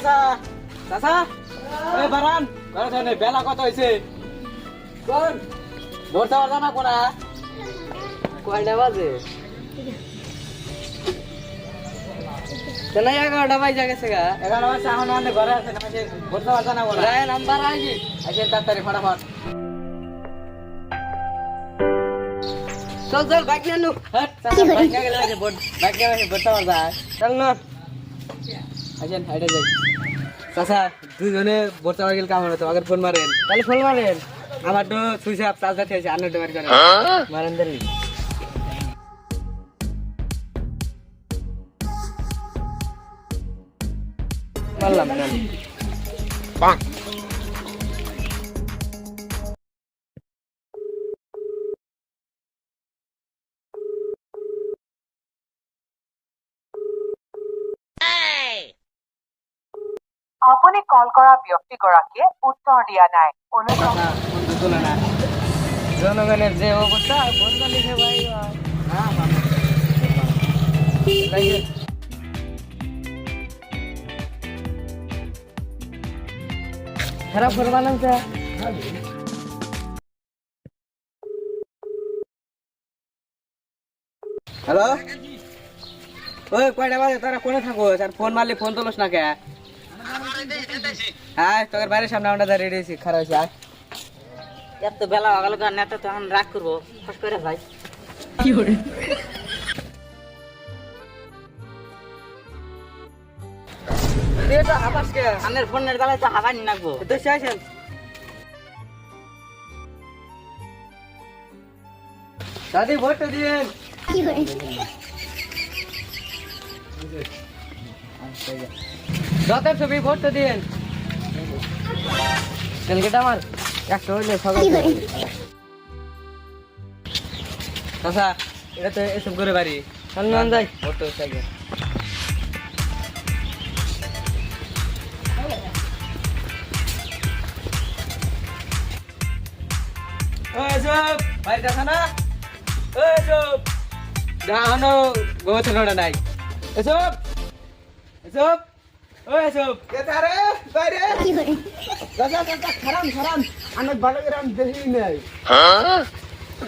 চাচা চাচা ওই বারান ঘরে থাকলে বেলা কত হয়েছে কোন? ভোরতে পারছ না কোনা কয়টা বাজে? তাহলে এগারোটা বাজে গেছে গা। এগারোটা বাজে এখন আমাদের ঘরে আছে না পারছ না কোনা নাম্বার আসি আসে তাড়াতাড়ি ফটাফট। চল চল বাইক নিয়ে নু বাইক নিয়ে গেলে বাইক নিয়ে ভোরতে পারবা চল না। আসেন হাইটে যাই। চাচা দুজনে পার গেলে কাম হলো তোমাকে ফোন মারেন। তাহলে ফোন মারেন। আমার তো সুইচ আপ চার্জার খেয়েছে আন্নার ডোবার করে। মারেন দেরি। পারলাম না আপুনি কল কৰা ব্যক্তিগৰাকীয়ে উত্তৰ দিয়া নাই। ফোন ফোন হ্যাঁ। হ্যালো ওই কয়টা বাজে? তোরা কোনে থাকো? আর ফোন মারলে ফোন তোলস না কে তোর বাইরের সামনে আমরা রেডি আছি খারাপ হয়েছে আয়। এত বেলা হয়ে গেল নেতা তো এখন রাগ করব। ফস করে ভাই। এটা কে আনের ফোনের বেলায় তো হাবাই নি তো চাইছেন দাদি ভোট দিন যতের ছবি ভোট দিন তেলকেটা আমার একশো হইলে সকাল চাচা এটা তো এসব করে বাড়ি। সন্ধান যাই ভোট তো চাই ওই সব বাইরে দেখা না। ওই সব দেখানো গোবর নোড়া নাই। এসব! এসব! ওই এসব! বাইরে। দাদা দাদা খারাম খারাম। আমি ভালো দেখি নাই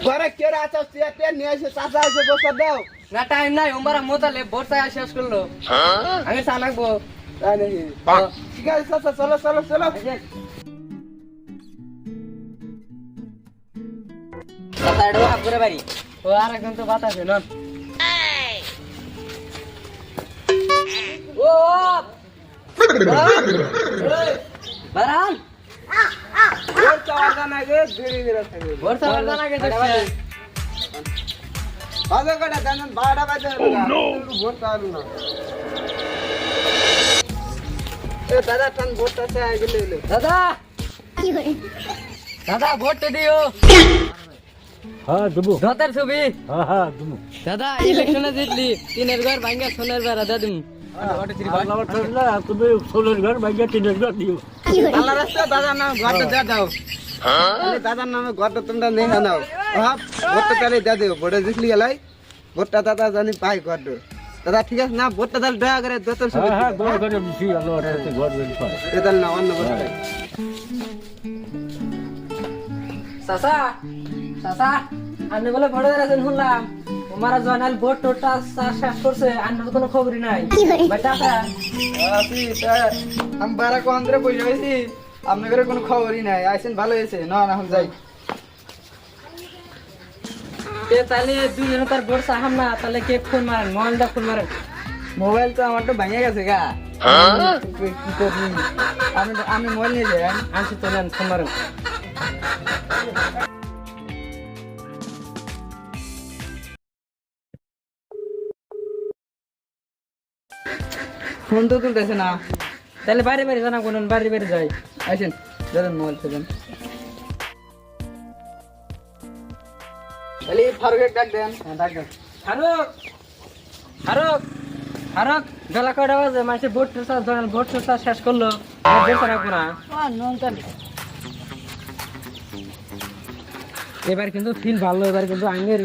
ঘরে কে চেয়ারটা নিয়ে এসে চাচা এসে বসে দাও। না টাইম নাই উমারা মোতালে বর্ষায় শেষ করল। আমি চা লাগবো। ঠিক আছে চাচা চলো চলো চলো। বাড়ি ও আর একজন তো বাতাসে নন ও বারান ওর চাওয়ার জানা গে ধীরে ধীরে থাকবে বর্ষা বারদা না গেছে বাজে কটা জানেন বারোটা বাজে ভোট পারু না এ দাদা টান ভোটটা সে আগে লে দাদা দাদা ভোট দিও হ্যাঁ দেবো ধতের ছবি হ্যাঁ হ্যাঁ দেবো দাদা ইলেকশনে জিতলি তিনের ঘর ভাঙ্গা সোনের বেড়া দাদুম তুমি ষোলোর ঘর ভাইয়া তিনের ঘর দিও আল্লাহ রাস্তা দাদার নামে ঘরটা দিয়ে দাও। তাহলে দাদার নামে ঘরটা তোমরা নেই নাও। হ্যাঁ ভোটটা তাহলে দিয়ে দিও ভোটে জিতলি গেলাই ভোটটা দাদা জানি পাই ঘরটা। দাদা ঠিক আছে না ভোটটা তাহলে দয়া করে দোতর হ্যাঁ হ্যাঁ তাহলে না অন্য ভোট চাচা চাচা আপনি বলে বড় আছেন শুনলাম। তোমার করছে কোনো খবরই নাই। ভাই চাচা আছি আমি বারা কোয়ান্দ্রে বসে হয়েছি আপনাদের কোনো খবরই নাই। আইসেন ভালো হয়েছে? না না যাই। তাহলে দুজনে তার না তাহলে কে ফোন মারেন? মোবাইলটা ফোন মারেন? মোবাইল তো আমার তো ভেঙে গেছে গা। আমি আমি মোবাইল নিয়ে যাই আনছি তো ফোন মারেন। ফোন তো তুলতেছে না। তাহলে বাইরে বাইরে জানা কোন বাইরে বাইরে যাই। আইসেন ধরেন মোবাইল ফেলেন তাহলে ফারুকের ডাক দেন। হ্যাঁ ডাক্তার ফারুক! ফারুক! ফারুক বেলা কয়টা বাজে? মানুষের ভোট টোটা জয়নাল ভোট টোটা শেষ করল। ভোট রাখব না। এবার কিন্তু ফিল ভালো এবার কিন্তু আইনের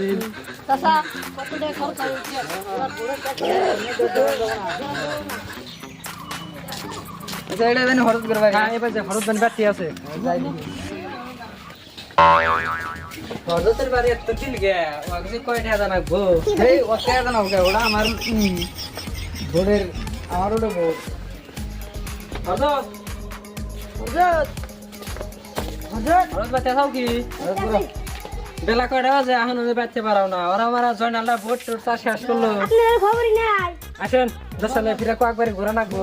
আচ্ছা এটা হ্যাঁ এবার যে ব্যাটি আছে যাই বাড়ি এত গে ও কিছু কয় টাকা জানাব এই ওকে জানা ওকে ওটা আমার বোর্ডের আমার ওটা বোর্ড হরদ হরদ বাচ্চা খাও কি বেলা কয়টা বাজে এখন ওদের বাচ্চা পারাও না ওরা আমার জয়নালটা ভোট টোট শেষ করল খবরই নাই আসেন দশ সালে ফিরে কয়েকবার ঘোরা নাকবো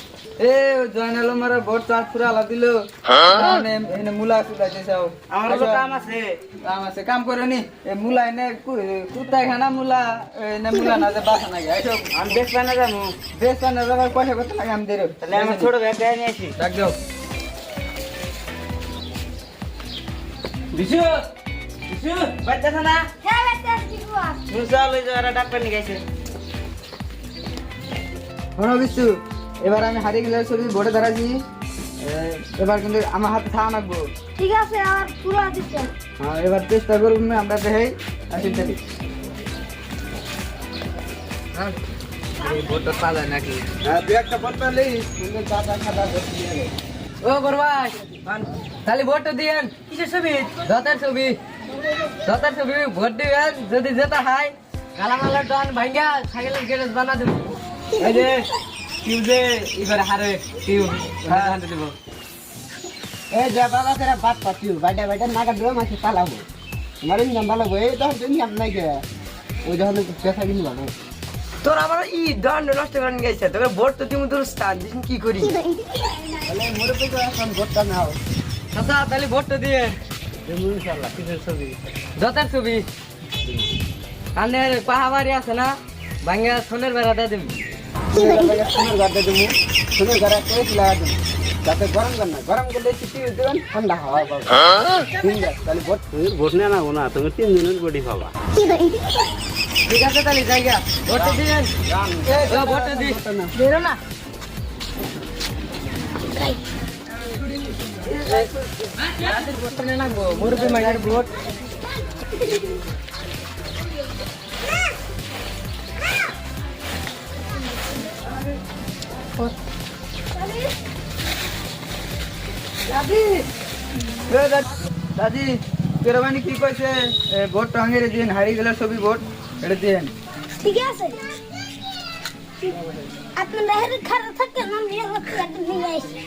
এ জয়নাল মারা ভোট চাষ পুরা আলা দিল এনে মুলা সুলাইতে চাও। আমার তো কাম আছে। কাম আছে কাম করে নি। এ মুলা এনে কুত্তায় খানা মুলা এনে মুলা না যে বাসা নাকি। এইসব আমি বেশ বানা যাব। বেশ না যাবার পয়সা কত লাগে আমি দেরো তাহলে আমার ছোট ব্যাগ নিয়ে আসি। ডাক দাও। বিশু বিশু বাচ্চা না হ্যাঁ বাচ্চা কি বাস মুসা লই যারা ডাক্তার নিয়ে গেছে। শোনো বিশু। এবার আমি হারিয়ে গেলে ছবি ভোটে দাঁড়াচ্ছি। এবার কিন্তু আমার হাতে থাকা রাখব। ঠিক আছে আর পুরো দিচ্ছে হ্যাঁ এবার চেষ্টা করুন আমরা দেখাই আসি চলি পালা নাকি? হ্যাঁ দু একটা ও খালি ভোটটা দিয়েন। কিসের ছবি? দতের ছবি। দতের ছবি ভোট দিবেন যদি যেটা হয় গালামালা ডন ভাঙ্গা সাইকেলের গ্যারেজ বানা দেবো এই যে কিউ যে এবারে হারে কিউ দেবো। এই যে বাবা তেরা বাদ পাতিও বাইটা বাইটা নাগা দিও মাছি পালাবো। মারিন নাম পালাবো এই তো তুমি নাম নাই কে ওই যখন পেশা কিনি ভালো তোর আমার ই দণ্ড নষ্ট করে গেছে তোকে ভোট তো তুমি তোর স্থান দিস কি করি। তাহলে মোরে তো এখন ভোটটা নাও। আচ্ছা তাহলে ভোটটা দিয়ে। দতের ছবি? পাহাবাড়ি আছে না? ভাঙ্গা সোনের বেড়াটা দিবি। গরম কর গরম করলে ঠান্ডা হাওয়া পাবো ঠিক আছে তাহলে ভোট ভোট না তুমি তিন দিনের বডি পাবা ঠিক আছে তাহলে জায়গা ভোটটা দিবেন ভোটটা ভোটটা নিয়ে মাইয়ার ভোট দাদি। কেরবানি কি কইছে? এ, ভোট টাঙ্গের দিন হারিয়ে গেলে ছবি ভোট এটা দিন ঠিক আছে। আপনার হেরে খারাপ থাকে না মেয়ে হচ্ছে একটা নিয়ে আসি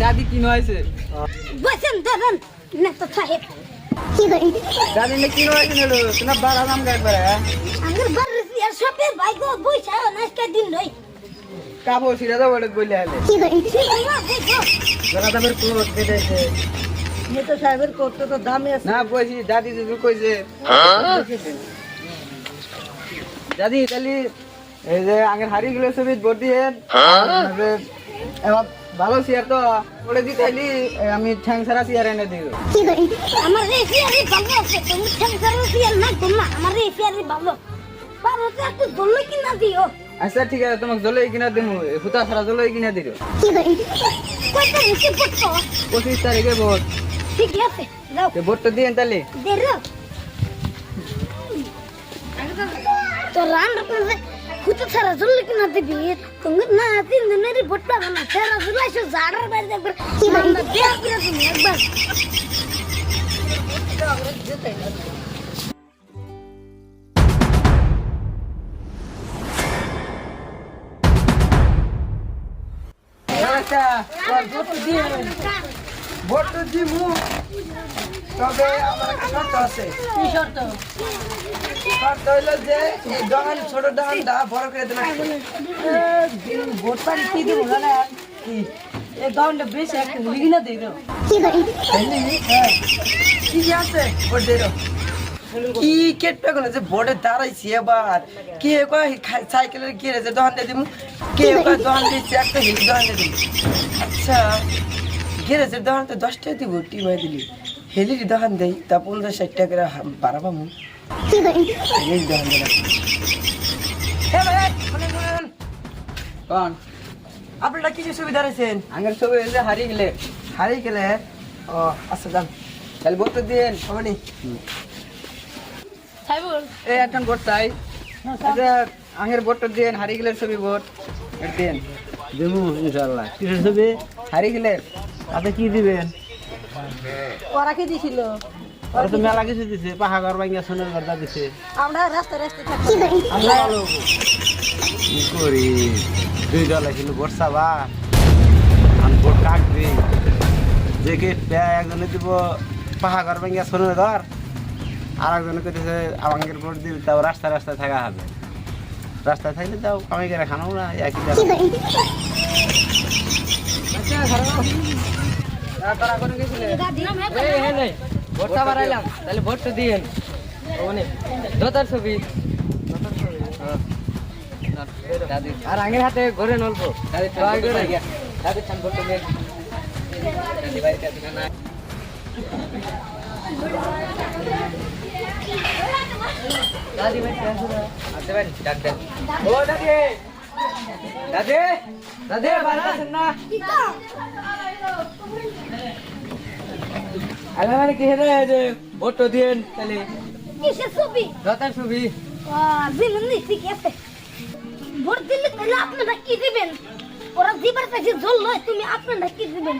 দাদি কি নয়েছে? বসেন দাদন নেতা সাহেব কি নয়েছে নেলো তোনা বাড়া নাম গায় করে বাড়ি আর সবের ভাই গো বইসা নাচটা দিন নই কাবো সিরা দাও বলে বইলে আলে গলা দাবের কোট কেটেছে নেতা সাহেবের করতে তো দামে আছে না বইছি দাদি কইছে দাদি তাহলে এই যে আগের হারিয়ে গেলে ছবি ভোট দিয়ে এবার ভালো চেয়ার তো ওরে দি তাইলি আমি ঠ্যাং সারা চেয়ার এনে দিও আমার রেসিয়ারি ভালো আছে তুমি ঠেংসার রেসিয়ার না তোমা আমার রেসিয়ারি ভালো। পারো তো একটু দলে কিনা দিও। আচ্ছা ঠিক আছে তোমাকে জলই কিনা দিমু হুতা সারা জলই কিনা দিও কয়টা রেসি পড়তো পঁচিশ তারিখে ভোট। ঠিক আছে যাও। তো ভোটটা দিয়ে তাহলে। দেরো তো রান রকম খুঁজে ছাড়া জলদি কিনা দিবি? তুমি না তিন দিনের ভোট পাবে না। ছাড়া জুলাইছো জাড়ার বাইরে একবার দেয়া করে তুমি একবার। আচ্ছা ভোট দিমু। তবে আমার একটা শর্ত আছে। কি শর্ত? শর্ত হইল যে এই দোকান ছোট দোকানটা বড় করে দেবে ভোট পানি কি দেবো জানেন? কি? এই দণ্ডে বেশি একটা লিখি না দিই কি আছে ভোট দাও। কি কেটবে কোনো যে বোর্ডে দাঁড়াইছি এবার। কে কয় সাইকেলের গ্যারেজে দোকান দিয়ে দিব কে কয় দোকান দিচ্ছে একটা হিল দোকান দিয়ে দিব আচ্ছা। গ্যারেজের দোকান তো দশ টাকা দিব টিমায় দিলি। হেলির দোকান দেই তা পনেরো ষাট টাকা করে হা- বাড়াবো মু হেলির দোকান দিলাম আপনারা কিছু সুবিধা রয়েছেন আগের ছবি হয়েছে হারিয়ে গেলে। হারিয়ে গেলে? ও আচ্ছা যান। তাহলে ভোট তো দিন হবে সাইবুল। এই একজন ভোট চাই। আগের ভোটটা দিন হারিয়ে গেলে ছবি এটা দিন দেবো ইনশাল্লাহ কিসের ছবি হারিয়ে গেলে তাতে কি দিবেন? ওরা কি দিছিল? ওরা তো মেলা কিছু দিছে পাহাড় ভাঙ্গা সোনার গর্দা দিছে। আমরা রাস্তায় রাস্তায় থাকি আমরা ভালো কি করি? দুই দল ছিল বর্ষা বা আমি ভোট কাটবি। যে কে একজনে দিব পাহাড় ভাঙ্গা সোনার ঘর। আর একজনে কইতেছে আমাদের ভোট দিল তাও রাস্তায় রাস্তায় থাকা হবে। রাস্তায় থাকলে তাও কামাই করে খানো না একই ভোটটা বাড়াইলাম তাহলে ভোটটা দিয়েন। ওনে দোতার ছবি। হ্যাঁ। দাদি আর আগের হাতে ঘরে নলবো। দাদি ট্রাই করে। দাদি ভাই ও দাদি! দাদি! দাদি ভালো আছেন না। আরে মানে কি রে যে ভোট দিয়েন তাহলে। কিসের ছবি? দতার ছবি। ঠিক আছে ভোট দিলে তাহলে আপনারা কি দিবেন? ওরা দিবার কাছে জল নয় তুমি আপনারা কি দিবেন?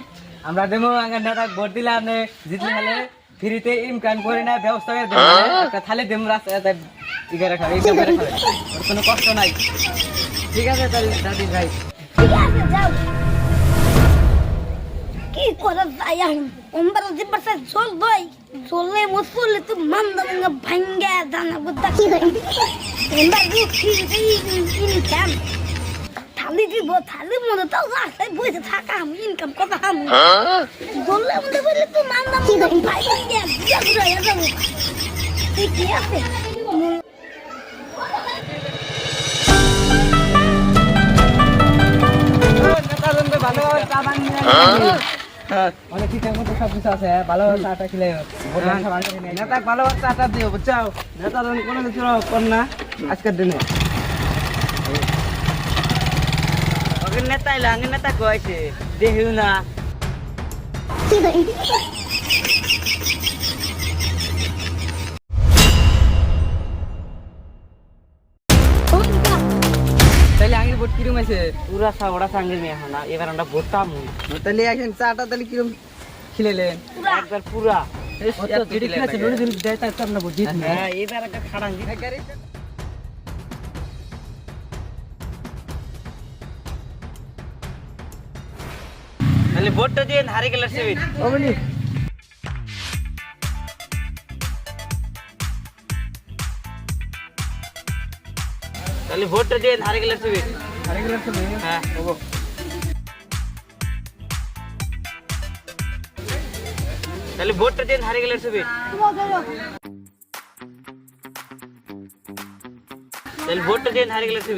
আমরা দেবো আগে নেতা ভোট দিলে আপনি জিতলে হলে। ফ্রিতে ইনকাম করে না ব্যবস্থা করে দেবো একটা থালে দেবো রাস্তায় ই করে খাবে করে খাবে। ওর কোনো কষ্ট নাই। ঠিক আছে তাহলে দাদি ভাই। ঠিক আছে যাও কি করা যায় এখন ওমবার দিবার কাছে জল নয় জলে মসলে তো মান্দা ভাঙ্গা দানা বুদ্ধা কি হয়? ওমবার কি ইনকাম দিব থালির মধ্যে তো রাস্তায় বসে থাকা আমি ইনকাম কথা আমি? মধ্যে বললে তো মান্দা ভাঙ্গা বুঝা বুঝা যাব। ঠিক আছে? চা বানিয়ে অনেক ঠিকঠাক মতো সব কিছু আছে ভালো চাটা খেলে নেতা ভালো চাটা দিও বুঝছ? নেতা কোনো কিছু কর না। আজকের দিনে। ওকে নেতা নেতা কয়েছে দেখিও না। তাহলে আগের ভোট কিরম আছে পুরা সাবড়া সঙ্গে নিয়ে এখন এবার আমরা তাহলে এখন চাটা তাহলে কিরম খিলেলেন একবার পুরা। হ্যাঁ এবার একটা খাড়ান তাহলে ভোটটা দিয়ে হারে গেলে সে অমনি তাহলে ভোটটা দিয়ে হারে গেলে সে আরে গেলাম তো হ্যাঁ তাহলে ভোটটা দিয়ে হারে গেলে সে তাহলে ভোটটা দিয়ে হারে গেলে সে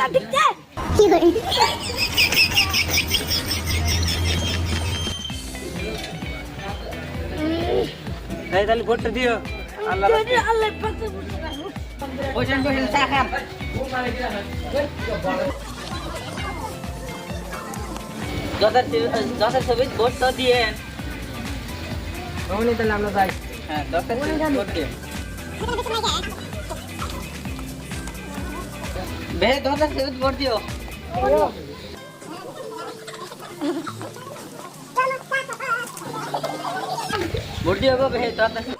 ওলা দিতে তাই তাহলে ভোটটা দিও। আল্লাহ। আল্লাহ যথার্থ ভোট তো দিয়েন। তাহলে আমরা যাই। হ্যাঁ দশটা ভোট দিয়ে বে দশটা ভোট দিও ভোট দিও গো বে দশটা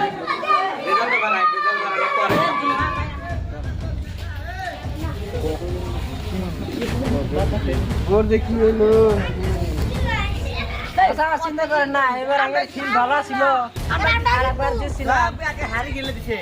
ওর যে কি হইল? চিন্তা করেন না এবার ভালো ছিল আরেকবার দিয়েছিলাম আগে হারি গেলে দিছে।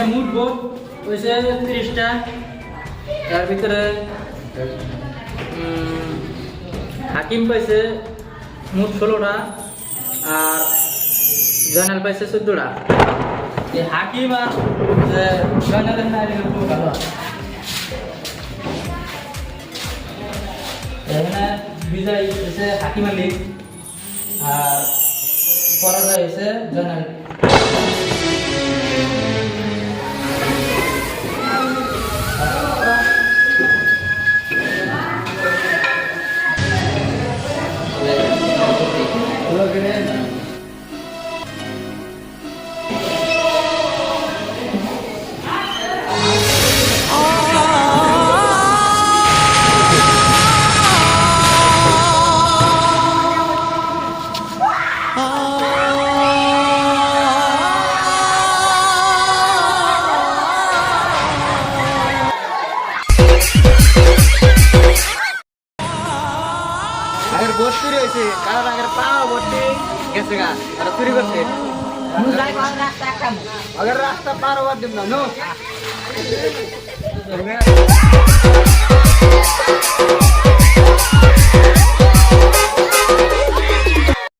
এখানে মোট ভোট হয়েছে তিরিশটা। তার ভিতরে হাকিম পাইছে মোট ষোলোটা আর জয়নাল পাইছে চোদ্দটা। হাকিম আর জয়নালের নারী ভালো। বিজয় হয়েছে হাকিম আলী আর পরাজয় হয়েছে জয়নাল।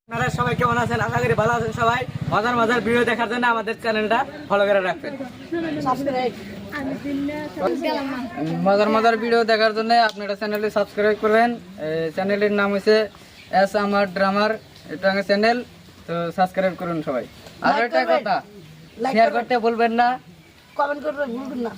আপনারা সবাই কেমন আছেন? আশা করি ভালো আছেন সবাই। মজার মজার ভিডিও দেখার জন্য আমাদের চ্যানেলটা ফলো করে রাখবেন। মজার মজার ভিডিও দেখার জন্য আপনারা চ্যানেলটি সাবস্ক্রাইব করবেন। চ্যানেলের নাম হচ্ছে এস আমার ড্রামার এটা চ্যানেল তো সাবস্ক্রাইব করুন সবাই। আর একটা কথা শেয়ার করতে ভুলবেন না। কমেন্ট করতে ভুলবেন না।